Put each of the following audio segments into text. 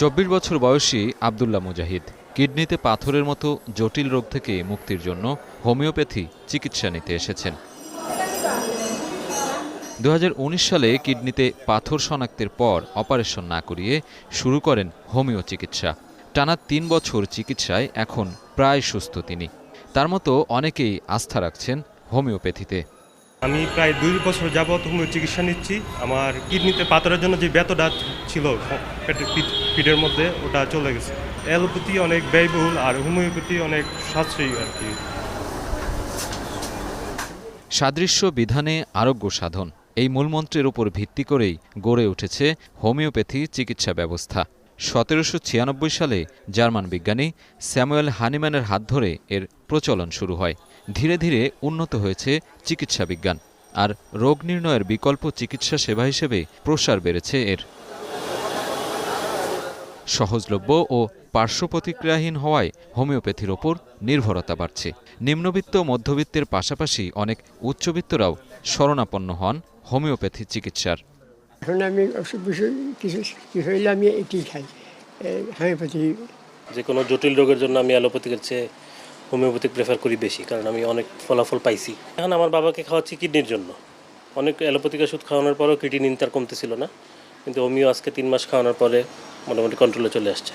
চব্বিশ বছর বয়সী আবদুল্লাহ মুজাহিদ, কিডনিতে পাথরের মতো জটিল রোগ থেকে মুক্তির জন্য হোমিওপ্যাথি চিকিৎসা নিতে এসেছেন। দু হাজার উনিশ সালে কিডনিতে পাথর শনাক্তের পর অপারেশন না করিয়ে শুরু করেন হোমিও চিকিৎসা। টানা তিন বছর চিকিৎসায় এখন প্রায় সুস্থ তিনি। তার মতো অনেকেই আস্থা রাখছেন হোমিওপ্যাথিতে। আমি প্রায় দুই বছর যাবৎ হোমিও চিকিৎসা নিচ্ছি। আমার কিডনিতে পাথরের জন্য যে ব্যথাটা ছিল পিঠের মধ্যে, ওটা চলে গেছে। অ্যালোপ্যাথি অনেক ব্যয়বহুল আর হোমিওপ্যাথি অনেক সাশ্রয়ী আর কি। সাদৃশ্য বিধানে আরোগ্য সাধন। এই মূলমন্ত্রের উপর ভিত্তি করেই গড়ে উঠেছে হোমিওপ্যাথি চিকিৎসা ব্যবস্থা। সতেরোশো ছিয়ানব্বই সালে জার্মান বিজ্ঞানী স্যামুয়েল হানিম্যানের হাত ধরে এর প্রচলন শুরু হয়। ধীরে ধীরে উন্নত হয়েছে চিকিৎসা বিজ্ঞান। আর রোগ নির্ণয়ের বিকল্প চিকিৎসা সেবা হিসেবে প্রসার বেড়েছে এর। সহজলভ্য ও পার্শ্ব প্রতিক্রিয়াহীন হওয়ায় হোমিওপ্যাথির ওপর নির্ভরতা বাড়ছে। নিম্নবিত্ত মধ্যবিত্তের পাশাপাশি অনেক উচ্চবিত্তরাও শরণাপন্ন হন হোমিওপ্যাথি চিকিৎসার। এখন আমি অসুখ বিষয় কিছু কিছু হইলে আমি এটি খাই। হোমিওপ্যাথি যে কোনো জটিল রোগের জন্য আমি অ্যালোপ্যাথিকের চেয়ে হোমিওপ্যাথিক প্রেফার করি বেশি, কারণ আমি অনেক ফলাফল পাইছি। এখন আমার বাবাকে খাওয়াচ্ছি কিডনির জন্য। অনেক অ্যালোপ্যাথিক ওষুধ খাওয়ানোর পরেও কিডনি তার কমতেছিল না, কিন্তু হোমিও আজকে তিন মাস খাওয়ানোর পরে মোটামুটি কন্ট্রোলে চলে আসছে।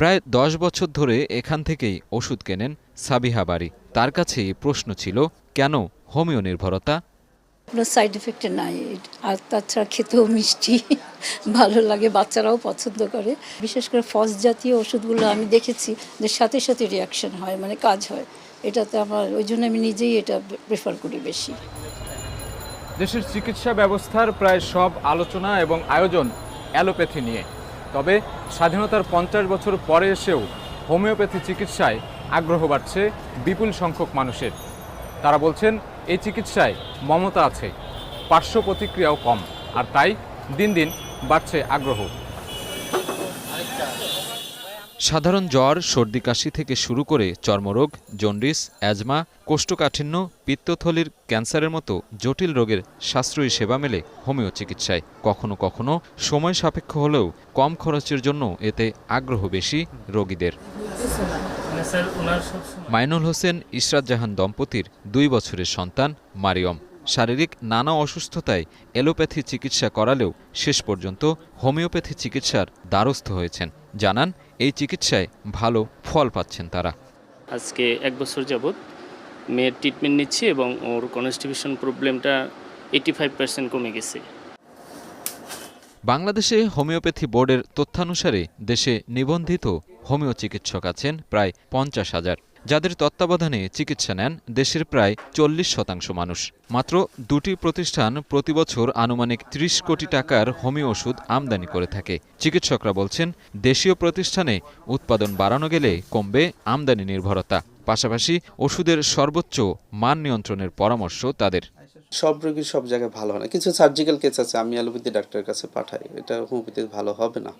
প্রায় দশ বছর ধরে এখান থেকেই ওষুধ কেনেন সাবিহা বাড়ি তার কাছে প্রশ্ন ছিল, কেন হোমিও নির্ভরতা? কোনো সাইড এফেক্ট নাই। আর তাছাড়া খেতেও মিষ্টি, ভালো লাগে, বাচ্চারাও পছন্দ করে। বিশেষ করে ফস জাতীয় ওষুধগুলো আমি দেখেছি যে সাথে সাথে রিয়াকশন হয় মানে কাজ হয়। এটাতে আমার, ওই জন্য আমি নিজেই এটা প্রেফার করি বেশি। দেশের চিকিৎসা ব্যবস্থার প্রায় সব আলোচনা এবং আয়োজন অ্যালোপ্যাথি নিয়ে। তবে স্বাধীনতার পঞ্চাশ বছর পরে এসেও হোমিওপ্যাথি চিকিৎসায় আগ্রহ বাড়ছে বিপুল সংখ্যক মানুষের। তারা বলছেন এই চিকিৎসায় মমতা আছে। পার্শ্ব প্রতিক্রিয়াও কম, আর তাই দিন দিন বাড়ছে আগ্রহ। সাধারণ জ্বর, সর্দি কাশি থেকে শুরু করে চর্মরোগ, জন্ডিস, অ্যাজমা, কোষ্ঠকাঠিন্য, পিত্তথলির ক্যান্সারের মতো জটিল রোগের সাশ্রয়ী সেবা মেলে হোমিও চিকিৎসায়। কখনো কখনো সময় সাপেক্ষ হলেও কম খরচের জন্য এতে আগ্রহ বেশি রোগীদের। মাইনুল হোসেন ইশরাত জাহান দম্পতির দুই বছরের সন্তান মারিয়ম। শারীরিক নানা অসুস্থতায় এলোপ্যাথি চিকিৎসা করালেও শেষ পর্যন্ত হোমিওপ্যাথি চিকিৎসার দ্বারস্থ হয়েছেন। জানান এই চিকিৎসায় ভালো ফল পাচ্ছেন তারা। আজকে এক বছর যাবৎ মেয়ের ট্রিটমেন্ট নিচ্ছি এবং ওর কনস্টিবিউশন প্রবলেমটা এইটি ফাইভ পার্সেন্ট কমে গেছে। বাংলাদেশে হোমিওপ্যাথি বোর্ডের তথ্যানুসারে দেশে নিবন্ধিত হোমিও চিকিৎসক আছেন প্রায় পঞ্চাশ হাজার। যাদের তত্ত্বাবধানে চিকিৎসা নেন, দেশের প্রায় চল্লিশ শতাংশ মানুষ। মাত্র দুটি প্রতিষ্ঠান প্রতিবছর আনুমানিক ত্রিশ কোটি টাকার হোমিও ওষুধ আমদানি করে থাকে। চিকিৎসকরা বলছেন, দেশীয় প্রতিষ্ঠানে উৎপাদন বাড়ানো গেলে কমবে আমদানি নির্ভরতা। পাশাপাশি ওষুধের সর্বোচ্চ মান নিয়ন্ত্রণের পরামর্শ তাদের। সব রোগী সব জায়গায় ভালো হয় না। কিছু সার্জিক্যাল কেস আছে, আমি অ্যালোপ্যাথি ডাক্তারের কাছে পাঠাই। এটা হোমিওপ্যাথি ভালো হবে না।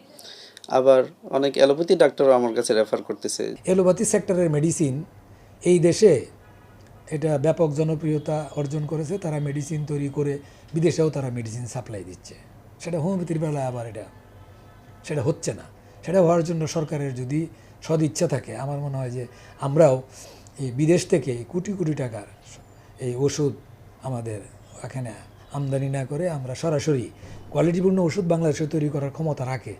আবার অনেক অ্যালোপ্যাথি ডাক্তারও আমার কাছে রেফার করতেছে। অ্যালোপ্যাথি সেক্টরের মেডিসিন এই দেশে এটা ব্যাপক জনপ্রিয়তা অর্জন করেছে। তারা মেডিসিন তৈরি করে বিদেশেও তারা মেডিসিন সাপ্লাই দিচ্ছে। সেটা হোমিওপ্যাথির বেলায় আবার এটা, সেটা হচ্ছে না। সেটা হওয়ার জন্য সরকারের যদি সদিচ্ছা থাকে, আমার মনে হয় যে আমরাও এই বিদেশ থেকে কোটি কোটি টাকার এই ওষুধ আমাদের এখানে আমদানি না করে আমরা সরাসরি কোয়ালিটিপূর্ণ ওষুধ বাংলাদেশে তৈরি করার ক্ষমতা রাখে।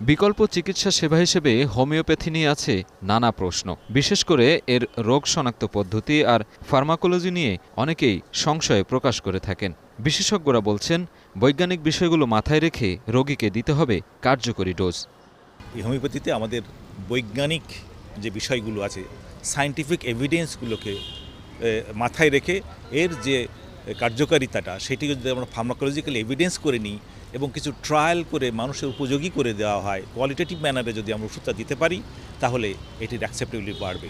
বিকল্প চিকিৎসা সেবা হিসেবে হোমিওপ্যাথি নিয়ে আছে নানা প্রশ্ন। বিশেষ করে এর রোগ শনাক্ত পদ্ধতি আর ফার্মাকোলজি নিয়ে অনেকেই সংশয় প্রকাশ করে থাকেন। বিশেষজ্ঞরা বলছেন বৈজ্ঞানিক বিষয়গুলো মাথায় রেখে রোগীকে দিতে হবে কার্যকরী ডোজ। এই হোমিওপ্যাথিতে আমাদের বৈজ্ঞানিক যে বিষয়গুলো আছে সায়েন্টিফিক এভিডেন্সগুলোকে মাথায় রেখে এর যে কার্যকারিতাটা, সেটি যদি আমরা ফার্মাকোলজিক্যাল এভিডেন্স করে নিই এবং কিছু ট্রায়াল করে মানুষের উপযোগী করে দেওয়া হয় কোয়ালিটেটিভ ম্যানারে যদি আমরা ওষুধটা দিতে পারি, তাহলে এটির অ্যাকসেপ্টেবিলিটি বাড়বে।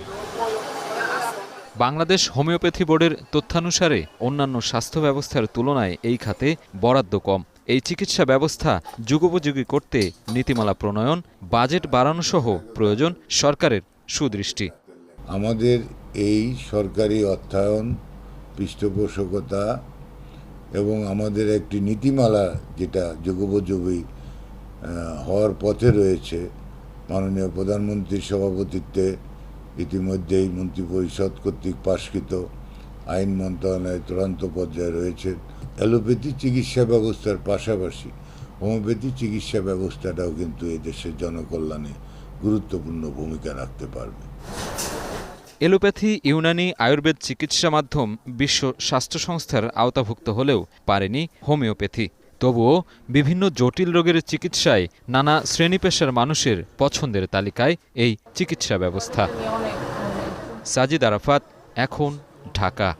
বাংলাদেশ হোমিওপ্যাথি বোর্ডের তথ্যানুসারে অন্যান্য স্বাস্থ্য ব্যবস্থার তুলনায় এই খাতে বরাদ্দ কম। এই চিকিৎসা ব্যবস্থা যুগোপযোগী করতে নীতিমালা প্রণয়ন, বাজেট বাড়ানো সহ প্রয়োজন সরকারের সুদৃষ্টি। আমাদের এই সরকারি অর্থায়ন, পৃষ্ঠপোষকতা এবং আমাদের একটি নীতিমালা যেটা যুগোপযোগী হওয়ার পথে রয়েছে মাননীয় প্রধানমন্ত্রীর সভাপতিত্বে, ইতিমধ্যেই মন্ত্রিপরিষদ কর্তৃক পাশকৃত আইন মন্ত্রণালয়ে চূড়ান্ত পর্যায়ে রয়েছে। অ্যালোপ্যাথি চিকিৎসা ব্যবস্থার পাশাপাশি হোমিওপ্যাথি চিকিৎসা ব্যবস্থাটাও কিন্তু এদেশের জনকল্যাণে গুরুত্বপূর্ণ ভূমিকা রাখতে পারবে। এলোপ্যাথি, ইউনানি, আয়ুর্বেদ চিকিৎসা মাধ্যম বিশ্ব স্বাস্থ্য সংস্থার আওতাভুক্ত হলেও পারেনি হোমিওপ্যাথি। তবুও বিভিন্ন জটিল রোগের চিকিৎসায় নানা শ্রেণি পেশার মানুষের পছন্দের তালিকায় এই চিকিৎসা ব্যবস্থা। সাজিদ আরাফাত, এখন ঢাকা।